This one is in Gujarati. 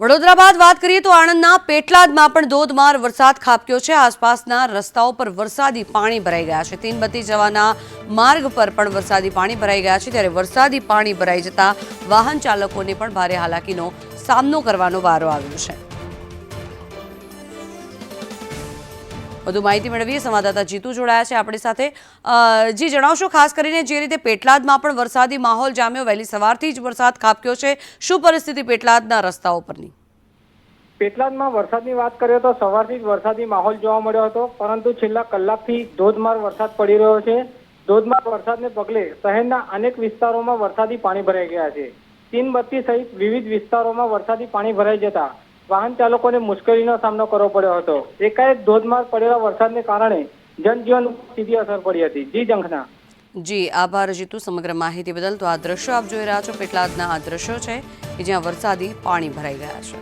વડોદરા બાદ વાત કરીએ તો આણંદના પેટલાદમાં પણ ધોધમાર વરસાદ ખાબક્યો છે. આસપાસના રસ્તાઓ પર વરસાદી પાણી ભરાઈ ગયા છે. તીનબત્તી જવાના માર્ગ પર પણ વરસાદી પાણી ભરાઈ ગયા છે. ત્યારે વરસાદી પાણી ભરાઈ જતા વાહન ચાલકોને પણ ભારે હાલાકીનો સામનો કરવાનો વારો આવ્યો છે. વધુ માહિતી મેળવીએ. સંવાદદાતા જીતુ જોડાયા છે આપણી સાથે. જી, જણાવશો ખાસ કરીને જે રીતે પેટલાદમાં પણ વરસાદી માહોલ જામ્યો. વહેલી સવારથી જ વરસાદ ખાબક્યો છે. શું પરિસ્થિતિ પેટલાદના રસ્તાઓ પરની? પેટલાદમાં વરસાદની વાત કરીએ તો સવારથી જ વરસાદી માહોલ જોવા મળ્યો હતો. પરંતુ છેલ્લા કલાકથી ધોધમાર વરસાદ પડી રહ્યો છે. ધોધમાર વરસાદને પગલે શહેરના અનેક વિસ્તારોમાં વરસાદી પાણી ભરાઈ ગયા છે. તીનબત્તી સહિત વિવિધ વિસ્તારોમાં વરસાદી પાણી ભરાઈ જતા વાહન ચાલકોને મુશ્કેલીનો સામનો કરવો પડ્યો હતો. એકાએક ધોધમાર પડેલા વરસાદને કારણે જનજીવન સીધી અસર પડી હતી. જી, જંખના. જી, આભાર જીતુ સમગ્ર માહિતી બદલ. તો આ દ્રશ્યો આપ જોઈ રહ્યા છો. પેટલાદના આ દ્રશ્યો છે કે જ્યાં વરસાદી પાણી ભરાઈ ગયા છે.